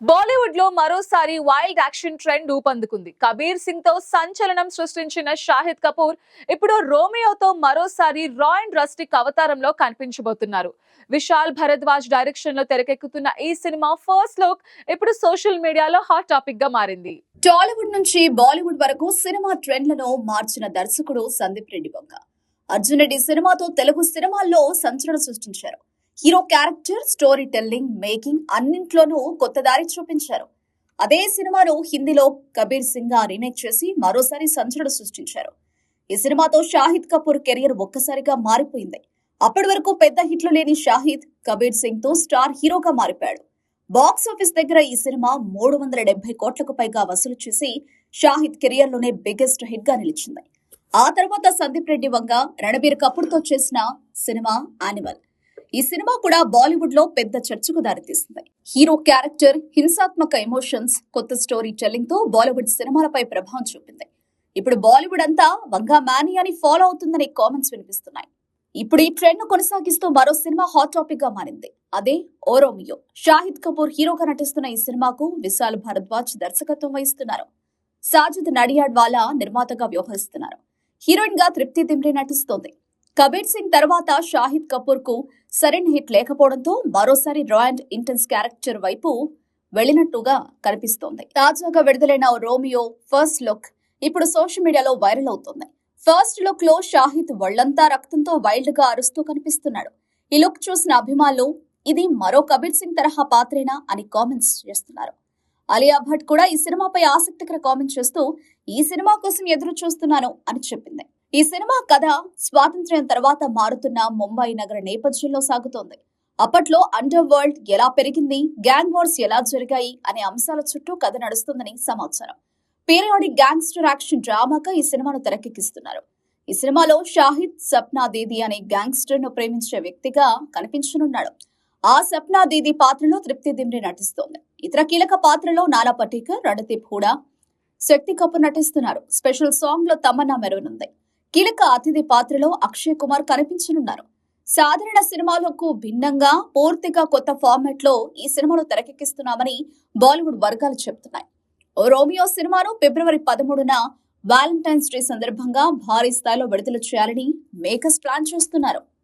బాలీవుడ్లో మరోసారి wild action trend ఊపందుకుంది కబీర్ సింగ్తో సంచలనం సృష్టించిన షాహిద్ కపూర్ ఇప్పుడు రోమియోతో మరోసారి రాయ్ అండ్ రస్టిక్ అవతారంలో కనిపించబోతున్నారు. విశాల్ భరద్వాజ్ డైరెక్షన్లో తెరకెక్కుతున్న ఈ సినిమా ఫస్ట్ లుక్ ఇప్పుడు సోషల్ మీడియాలో హాట్ టాపిక్గా మారింది. టాలీవుడ్ నుంచి బాలీవుడ్ వరకు సినిమా ట్రెండ్లను మార్చిన దర్శకుడు సందీప్ రెడ్డి బొక్క అర్జున్ రెడ్డి సినిమాతో తెలుగు సినిమాల్లో సంచలనం సృష్టించారు. Hero character story telling making అన్నింట్లోనూ కొత్త దారి చూపించారు. అదే సినిమాను హిందీలో కబీర్ సింగ్ రీమేక్ చేసి మరోసారి సంచలనం సృష్టించారు. ఈ సినిమాతో షాహిద్ కపూర్ కెరియర్ ఒక్కసారిగా మారిపోయింది. అప్పటి వరకు పెద్ద హిట్లు లేని షాహిద్ కబీర్ సింగ్తో స్టార్ హీరోగా మారిపోయాడు. బాక్స్ ఆఫీస్ దగ్గర ఈ సినిమా మూడు వందల డెబ్బై కోట్లకు పైగా వసూలు చేసి షాహిద్ కెరియర్లోనే బిగ్గెస్ట్ హిట్గా నిలిచింది. ఆ తర్వాత సందీప్ రెడ్డి వంగ రణబీర్ కపూర్తో చేసిన సినిమా యానిమల్. ఈ సినిమా కూడా బాలీవుడ్లో పెద్ద చర్చకు దారితీసింది. హీరో క్యారెక్టర్ హింసాత్మక ఎమోషన్స్ కొత్త స్టోరీ టెల్లింగ్తో బాలీవుడ్ సినిమాలపై ప్రభావం చూపింది. ఇప్పుడు బాలీవుడ్ అంతా వంగా మానియాని ఫాలో అవుతుందనే కామెంట్స్ వినిపిస్తున్నాయి. ఇప్పుడు ఈ ట్రెండ్ను కొనసాగిస్తూ మరో సినిమా హాట్ టాపిక్గా మారింది. అదే ఓరోమియో షాహిద్ కపూర్ హీరోగా నటిస్తున్న ఈ సినిమాకు విశాల్ భరద్వాజ్ దర్శకత్వం వహిస్తున్నారు. సాజిద్ నడియాడ్ వాలా నిర్మాతగా వ్యవహరిస్తున్నారు. హీరోయిన్గా తృప్తి దిమ్రి నటిస్తోంది. కబీర్ సింగ్ తర్వాత షాహిద్ కపూర్కు సరైన హిట్ లేకపోవడంతో మరోసారి రా అండ్ ఇంటెన్స్ క్యారెక్టర్ వైపు వెళ్ళినట్టుగా కనిపిస్తోంది. తాజాగా విడుదలైన రోమియో ఫస్ట్ లుక్ ఇప్పుడు సోషల్ మీడియాలో వైరల్ అవుతోంది. ఫస్ట్ లుక్లో షాహిద్ వళ్ళంతా రక్తంతో వైల్డ్గా అరుస్తూ కనిపిస్తున్నాడు. ఈ లుక్ చూసిన అభిమానులు ఇది మరో కబీర్ సింగ్ తరహా పాత్రేనా అని కామెంట్స్ చేస్తున్నారు. అలియా భట్ కూడా ఈ సినిమాపై ఆసక్తికర కామెంట్ చేస్తూ ఈ సినిమా కోసం ఎదురు చూస్తున్నాను అని చెప్పింది. ఈ సినిమా కథ స్వాతంత్ర్యం తర్వాత మారుతున్న ముంబై నగర నేపథ్యంలో సాగుతోంది. అప్పట్లో అండర్ వరల్డ్ ఎలా పెరిగింది గ్యాంగ్ వార్స్ ఎలా జరిగాయి అనే అంశాల చుట్టూ కథ నడుస్తుందని సమాచారం. పీరియాడిక్ గ్యాంగ్స్టర్ యాక్షన్ డ్రామాగా ఈ సినిమాను తెరకెక్కిస్తున్నారు. ఈ సినిమాలో షాహిద్ సప్నా దీది అనే గ్యాంగ్స్టర్ను ప్రేమించే వ్యక్తిగా కనిపించనున్నాడు. ఆ సప్నా దీది పాత్రలో తృప్తి దిమ్రి నటిస్తోంది. ఇతర కీలక పాత్రలో నాలా పటేకర్ రణదీప్ హూడా శక్తి కపూర్ నటిస్తున్నారు. స్పెషల్ సాంగ్లో తమన్నా మెరవనుంది. కీలక అతిథి పాత్రలో అక్షయ్ కుమార్ కనిపించనున్నారు. సాధారణ సినిమాలకు భిన్నంగా పూర్తిగా కొత్త ఫార్మాట్లో ఈ సినిమాను తెరకెక్కిస్తున్నామని బాలీవుడ్ వర్గాలు చెబుతున్నాయి. రోమియో సినిమాను ఫిబ్రవరి పదమూడున వ్యాలంటైన్స్ డే సందర్భంగా భారీ స్థాయిలో విడుదల చేయాలని మేకర్స్ ప్లాన్ చేస్తున్నారు.